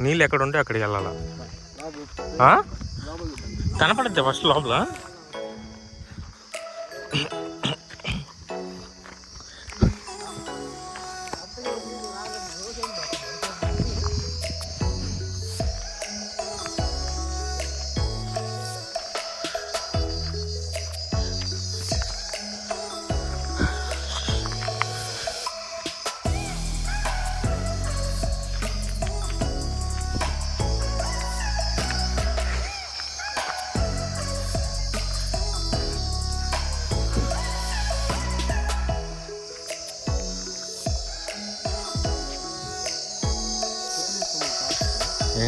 నీళ్ళు ఎక్కడ ఉంటే అక్కడికి వెళ్ళాలా? కనపడద్దా ఫస్ట్ లోపల.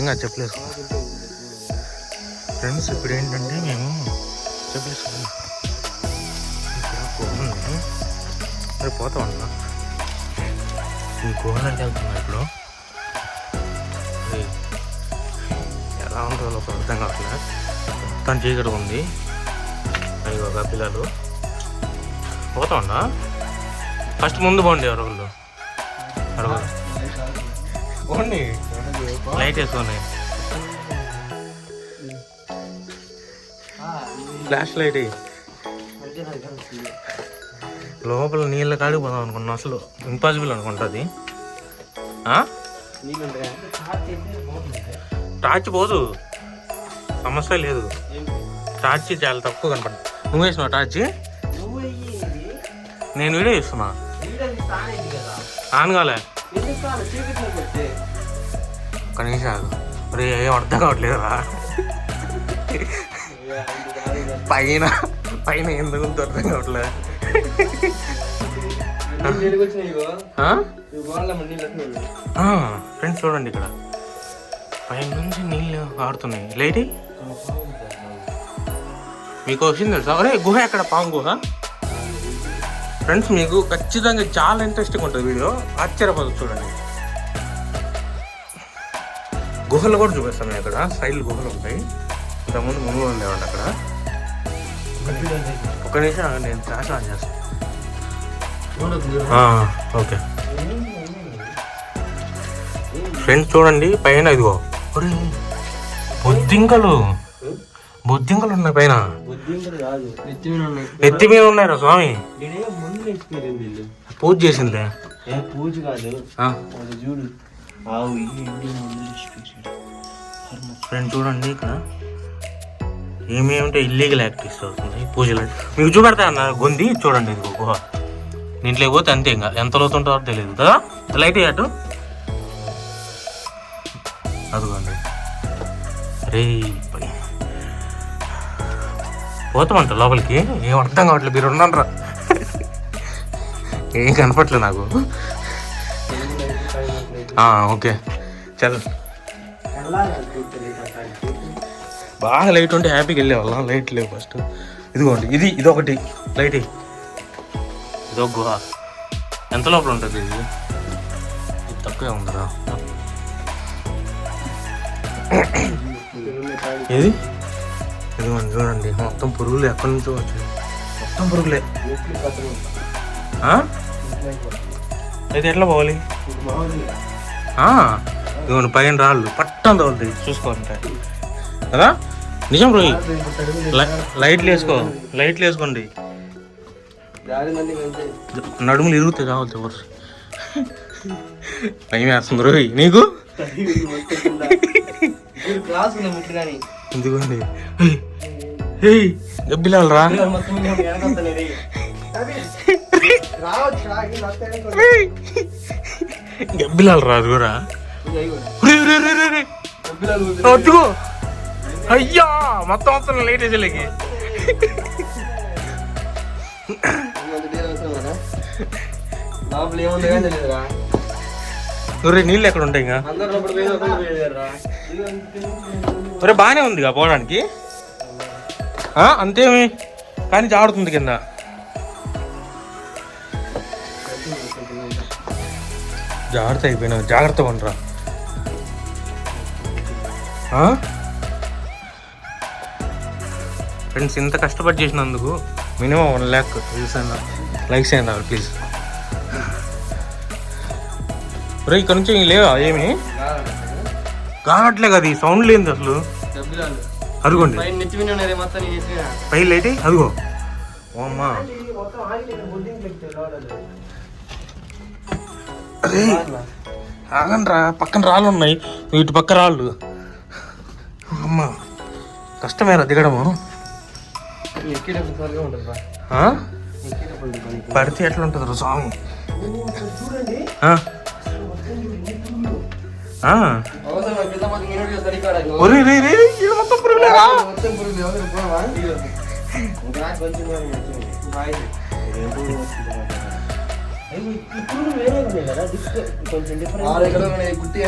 ఏం చెప్పలేదు. ఫ్రెండ్స్ ఇప్పుడు ఏంటంటే మేము చెప్పలేసుకున్నాం ఇక్కడ మరి పోతాం అన్న ఈ గుహలోకి వెళ్తున్నా ఇప్పుడు? ఎలా ఉంటుందో ఒక అర్థం కావట్లేదు మొత్తం చీకటి ఉంది. అవి ఒక పిల్లలు. పోతా ఉన్నా? ఫస్ట్ ముందు పోండి అరవల్లో అరవల్ బాగుండి లైట్ వేసుకోండి ఫ్లాష్ లైట్. లోపల నీళ్ళ కాడికి పోదాం అనుకున్నా. అసలు ఇంపాసిబుల్ అనుకుంటుంది టార్చ్ పోదు. సమస్య లేదు. టార్చ్ చాలా తక్కువ కనపడుతుంది నువ్వు వేసినావు టార్చ్ నేను వీడియో ఇస్తున్నా ఆన్ కాలే. ఒక్క నిమిషం ఆగు. అరే ఏం అర్థం కావట్లేదురా. పైన పైన ఎందుకు అర్థం కావట్లేదు ఫ్రెండ్స్ చూడండి ఇక్కడ. పైన నుంచి నీళ్ళు ఆడుతున్నాయి లేటి? మీకు వచ్చింది తెలుసా? అరే గుహ ఎక్కడ? పాము గుహ? ఫ్రెండ్స్ మీకు ఖచ్చితంగా చాలా ఇంట్రెస్టింగ్ ఉంటుంది వీడియో. ఆశ్చర్యపోతుంది చూడండి. గుహలు కూడా చూపిస్తాను నేను ఇక్కడ. సైడ్ గుహలు ఉంటాయి. ఇంతకుముందు ముందు ఉండేవాడి అక్కడ. ఒక నిమిషం నేను ఫ్లాష్ ఆన్ చేస్తాను ఆ, ఓకే. ఫ్రెండ్స్ చూడండి పైన ఇదిగో. ఒరే, బొద్దింకలు. బొద్దింకలు ఉన్నాయి పైన. ఎత్తి మీద ఉన్నారా స్వామి. పూజ చేసిందిలే పూజ కాదు. చూడు. ఫ్రెండ్ చూడండి ఇక్కడ. ఏమేమిటో ఇల్లీగల్ యాక్టివిటీస్ అవుతుంది. పూజలు మీకు చూపెడతా అన్న గొంది చూడండి ఇది గుహ. దీంట్లోకి పోతే అంతే ఇంకా. ఎంత లోతుంటారో తెలియదు కదా? లైట్ అటు. అదిగోండి. రే పోతామంట లోపలికి. ఏం అర్థం కావట్లేదు. మీరు ఉండరా ఏం కనపట్లేదు నాకు. ఓకే. చల్. బాగా లైట్ ఉంటే హ్యాపీగా వెళ్ళేవాళ్ళం. లైట్ లేవు ఫస్ట్ ఇదిగోండి ఇది ఇదొకటి. లైట్ ఇది ఒక గుహ. ఎంత లోపల ఉంటుంది ఇది? ఇది తక్కువే ఉందిరా. ఏది? ఇదిగోండి చూడండి. మొత్తం పురుగులు. ఎక్కడి నుంచో వచ్చాయి. మొత్తం పురుగులే. అయితే ఎట్లా పోవాలి? ఇవన్న పైన రాళ్ళు. పట్టం తగులుతాయి. చూసుకోండి. కదా? నిజం రోహి లైట్లు వేసుకో లైట్లు వేసుకోండి. నడుములు ఇరుగుతాయి కావాలి ఎవరు? భయం వేస్తుంది రోహి నీకు? ఎందుకండి గబ్బిలాలు రా గబ్బిలాలు రాదు కూడా రే రే రే రే అయ్యా మొత్తం మొత్తం లేట్ వేసేలేకి ఇంకొంత ఒరే నీళ్ళు ఎక్కడ ఉంటాయి ఇంకా? ఒరే బాగానే ఉందిగా పోవడానికి. అంతేమి? కానీ జారుతుంది కింద. జాగ్రత్త అయిపోయినా జాగ్రత్తగా ఉండరా. ఫ్రెండ్స్ ఇంత కష్టపడి చేసినందుకు మినిమం వన్ ల్యాక్ వ్యూస్ అయినా లైక్స్ అయినా ప్లీజ్ రే ఇక్కడ నుంచి లేవా? ఏమి? కానట్లే కదా ఈ సౌండ్ లేనిది అసలు. అదిగోండి పై లేటి? అదిగో అమ్మా. అరే ఆగండ్రా పక్కన రాళ్ళు ఉన్నాయి. ఇటు పక్క రాళ్ళు. అమ్మా కష్టమేరా దిగడము. పడితే ఎట్లా ఉంటుంది రా స్వామి కొంచెం డిఫరెంట్ గుట్టి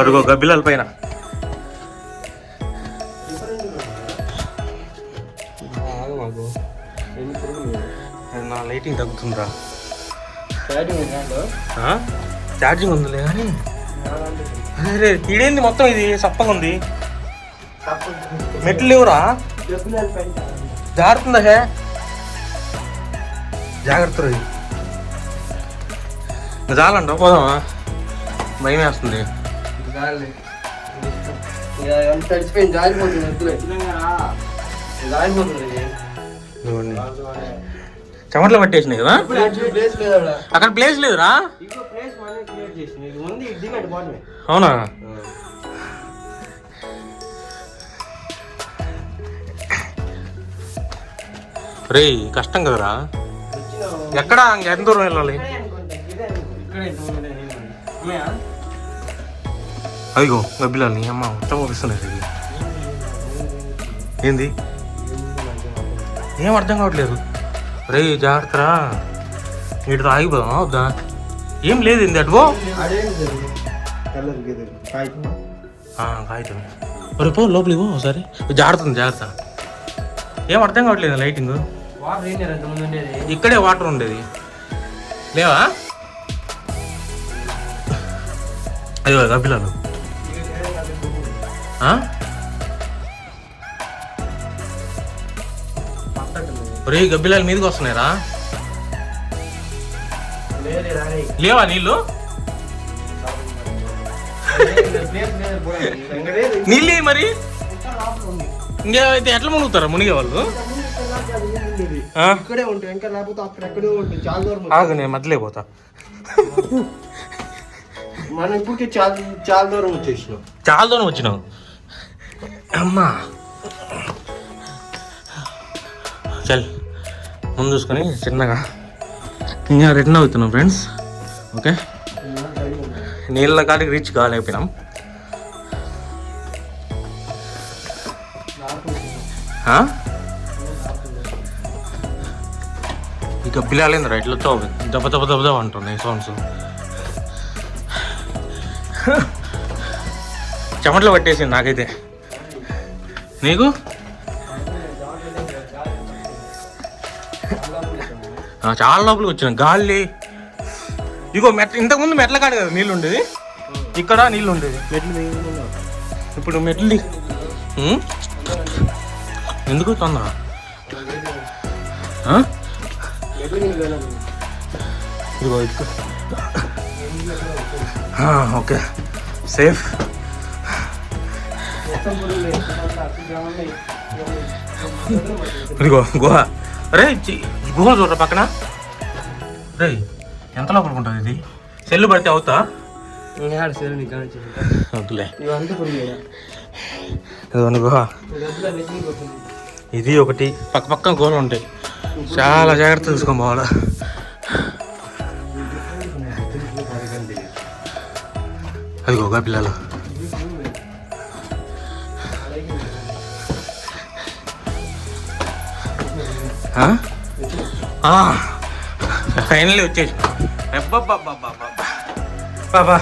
అడుగో గబ్బిలాల పైన? నా లైటింగ్. ఆ? ఛార్జింగ్ ఉందిలే కానీ. అరే రే ఈడేంది మొత్తం ఇది సప్పగా ఉంది మెట్లు లేవురా. జారుతుందా హే జాగ్రత్త రోయ్ చాలంట పోదామా భయం వేస్తుంది. ఇదిగోండి. చెమటలు పట్టేసినాయి కదా? అక్కడ. ప్లేస్ లేదురా? అవునా? రే కష్టం కదరా. ఎక్కడ? ఎంత దూరం వెళ్ళాలి? అమ్మయ్య? అదిగో గబ్బిలాల్ని అమ్మ మొత్తం. ఏంది ఏం అర్థం కావట్లేదు రే జాగ్రత్తరా వీటితో ఆగిపోదామా వద్దా ఏం లేదు ఏంది అటువో కాగితం. మరి పో లోపలికి పో ఒకసారి జాగ్రత్త జాగ్రత్త ఏం అర్థం కావట్లేదు లైటింగ్ ఇక్కడే వాటర్ ఉండేది లేవా అయ్యో ఆ? ఒరే గబ్బిలాలు మీదకి వస్తున్నాయిరా లేవా నీళ్ళు. నీళ్ళు మరి ఇంకా అయితే ఎట్లా మునుగుతారా మునిగే వాళ్ళు ఇక్కడ ఉంటాయి ఇంకా లేకపోతే అక్కడ ఎక్కడో ఉంటుంది చాలా దూరం. ఆగు నేను మధ్యలో పోతా మనం ఇప్పటికే చాలా చాలా దూరం వచ్చేసినాం. చాలా దూరం వచ్చినాం. అమ్మా. చల్ ముందు చూసుకొని చిన్నగా. ఇంకా రిటర్న్ అవుతున్నాం ఫ్రెండ్స్ ఓకే నీళ్ళ కాడికి రీచ్ కాలేకపోయినాం. ఇక పిల్లలేందిరా ఇట్లా దెబ్బ దెబ్బ దెబ్బ దెబ్బ అంటున్నాయి సౌండ్స్ చెమట్లు పట్టేసింది నాకైతే. నీకు? చాలా లోపలికి వచ్చిన. గాలి. ఇగో మెట్ ఇంతకుముందు మెట్ల కాడ కదా నీళ్ళు ఉండేది? ఇక్కడ నీళ్ళు ఉండేది. మెట్లు ఇప్పుడు మెట్లు ఎందుకు తొందర? ఇదిగో ఇక్కడ ఓకే. సేఫ్. ఇదిగో గుహ. రే గుహ చూడరా పక్కన? రే ఎంత లోపలికి ఉంటుంది ఇది? సెల్లు పడితే అవుతా. వద్దులే? ఇదిగోండి గుహ. ఇది ఒకటి. పక్క పక్కన గుహలు ఉంటాయి. చాలా జాగ్రత్త చూసుకోవాలి బావాల అదిగో గా పిల్లలు ఫైనల్లీ వచ్చేసి బాబా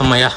అమ్మయ్యా